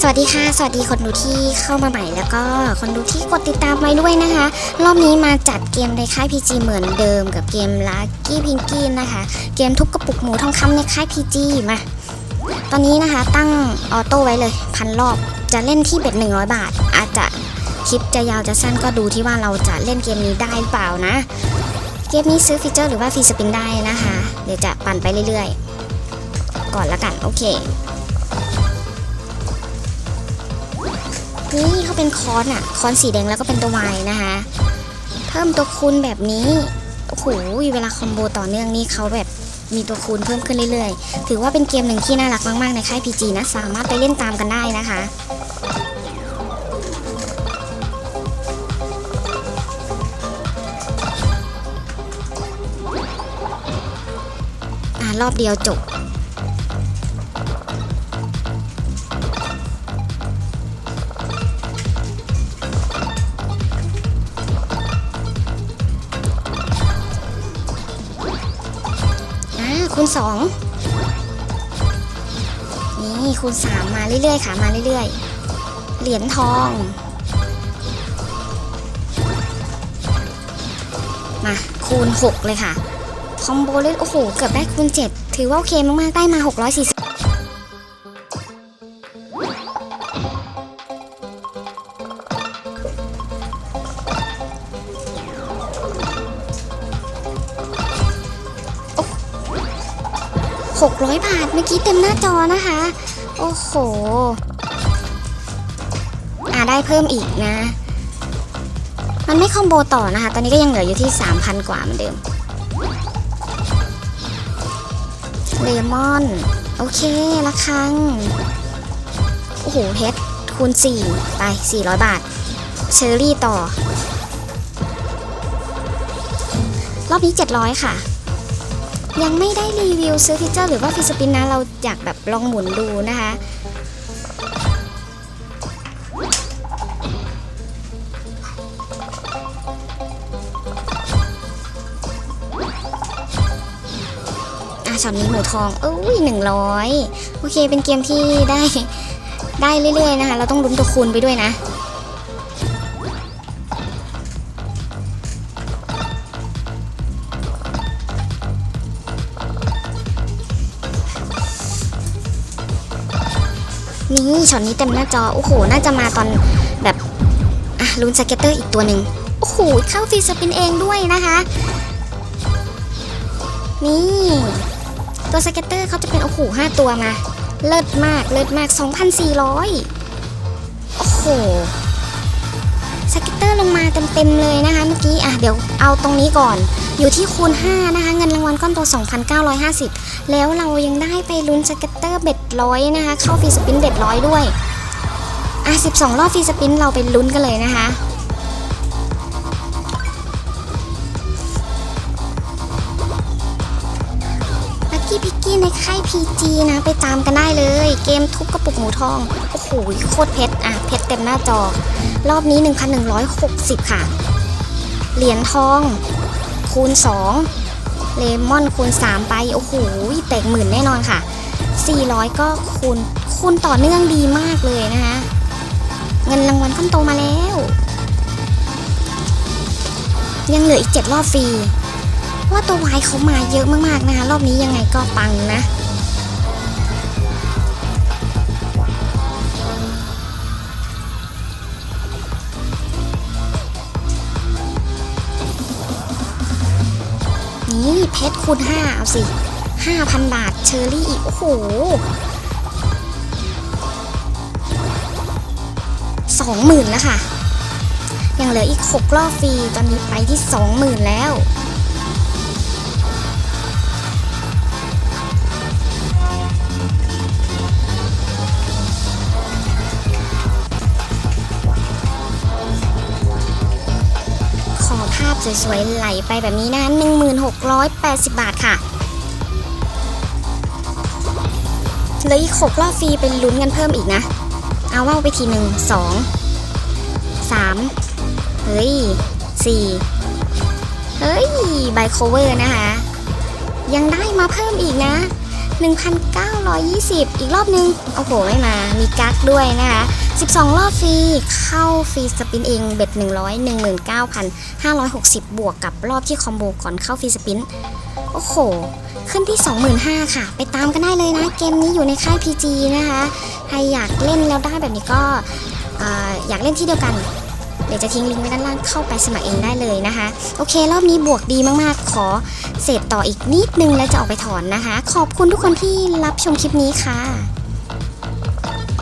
สวัสดีค่ะ สวัสดีคนดูที่เข้ามาใหม่แล้วก็คนดูที่กดติดตามไว้ด้วยนะคะ รอบนี้มาจัดเกมในค่าย PG เหมือนเดิมกับเกม Lucky p i n k y นะคะ เกมทุบกระปุกหมูทองคำในค่าย PG มา ตอนนี้นะคะตั้งออโต้ไว้เลยพันรอบจะเล่นที่เบ็ด100 บาท อาจจะคลิปจะยาวจะสั้นก็ดูที่ว่าเราจะเล่นเกมนี้ได้หรือเปล่านะ เกมนี้ซื้อฟีเจอร์หรือว่าฟรีสปินได้นะคะ เดี๋ยวจะปั่นไปเรื่อยๆ ก่อนละกันโอเค นี่เขาเป็นคอนอะคอนสีแดงแล้วก็เป็นตัววายนะคะ เพิ่มตัวคูณแบบนี้โอ้โหเวลาคอมโบต่อเนื่องนี่เขาแบบมีตัวคูณเพิ่มขึ้นเรื่อยๆ ถือว่าเป็นเกมหนึ่งที่น่ารักมาก ๆ ในค่าย PG นะ สามารถไปเล่นตามกันได้นะคะรอบเดียวจบ สองนี่คูณสามมาเรื่อยๆค่ะมาเรื่อยๆ เหรียญทอง มาคูณ6เลยค่ะคอมโบเล่นโอ้โห เกือบได้คูณ7ถือว่าโอเคมากๆ ได้มา640 600 บาท เมื่อกี้เต็มหน้าจอนะคะ โอ้โห อ่าได้เพิ่มอีกนะ มันไม่คอมโบต่อนะคะ ตอนนี้ก็ยังเหลืออยู่ที่ 3,000 กว่าเหมือนเดิมเลมอน โอเคละครัง โอ้โหเพชรคูณ 4 ไป 400 บาท เชอรี่ต่อ รอบนี้ 700 ค่ะ ยังไม่ได้รีวิวซื้อฟีเจอร์หรือว่าฟิสปินนะ เราอยากแบบลองหมุนดูนะคะ อะช็อตนี้หมูทองเอ้ยหนึ่งร้อยโอเคเป็นเกมที่ได้ได้เรื่อยๆนะคะ เราต้องลุ้นตัวคูณไปด้วยนะ นี่ช็อตนี้เต็มหน้าจอ โอ้โห น่าจะมาตอนแบบอะลุ้นสเก็ตเตอร์อีกตัวหนึ่งโอ้โห เข้าฟรีสปินเองด้วยนะคะ นี่ ตัวสเก็ตเตอร์เขาจะเป็น โอ้โหห้าตัวมา เลิศมาก เลิศมาก 2,400 โอ้โหสเก็ตเตอร์ลงมาเต็มๆเลยนะคะเมื่อกี้ อะ เดี๋ยวเอาตรงนี้ก่อน อยู่ที่คูณ 5 นะคะ เงินรางวัลก้อนโต 2,950 แล้วเรายังได้ไปลุ้นสเก็ตเตอร์เบ็ดร้อยนะคะ เข้าฟรีสปินเบ็ดร้อยด้วย อะ 12 รอบฟรีสปินเราไปลุ้นกันเลยนะคะลักกี้พิกกี้ในค่าย PG นะ ไปตามกันได้เลย เกมทุบกระปุกหมูทอง โอ้โห โคตรเพชร อะ เพชรเต็มหน้าจอ รอบนี้ 1,160 ค่ะ เหรียญทอง คูณ 2 เลมอนคูณ 3 ไป โอ้โหแตกหมื่นแน่นอนค่ะ 400 ก็คูณคูณต่อเนื่องดีมากเลยนะคะ เงินรางวัลก้นโตมาแล้ว ยังเหลืออีก 7 รอบฟรีว่าตัววายเขามาเยอะมากๆนะคะ รอบนี้ยังไงก็ปังนะ นี่เพชรคูณห้าเอาสิห้าพันบาทเชอรี่อีก โอ้โหสองหมื่นแล้วค่ะ ยังเหลืออีกหกรอบฟรี ตอนนี้ไปที่สองหมื่นแล้ว สวยๆ ไหลไปแบบนี้นะคะ1680 บาทค่ะเหลืออีก 6 รอบฟรีเป็นลุ้นกันเพิ่มอีกนะ เอาว่าไปทีหนึ่งสองสามเฮ้ยสี่เฮ้ยไบโคเวอร์นะคะ ยังได้มาเพิ่มอีกนะ 1,920 อีกรอบนึง โอ้โห ไม่มา มีกักด้วยนะคะ 12 รอบฟรี เข้าฟรีสปินเองเบ็ด100 19,560 บวกกับรอบที่คอมโบก่อนเข้าฟรีสปิน โอ้โห ขึ้นที่ 25,000ค่ะ ไปตามกันได้เลยนะ เกมนี้อยู่ในค่าย PG นะคะ ใครอยากเล่นแล้วได้แบบนี้ก็เอ่ออยากเล่นที่เดียวกัน เดี๋ยวจะทิ้งลิงก์ไว้ด้านล่างเข้าไปสมัครเองได้เลยนะคะ โอเค รอบนี้บวกดีมากๆ ขอเสพต่ออีกนิดนึงแล้วจะออกไปถอนนะคะ ขอบคุณทุกคนที่รับชมคลิปนี้ค่ะ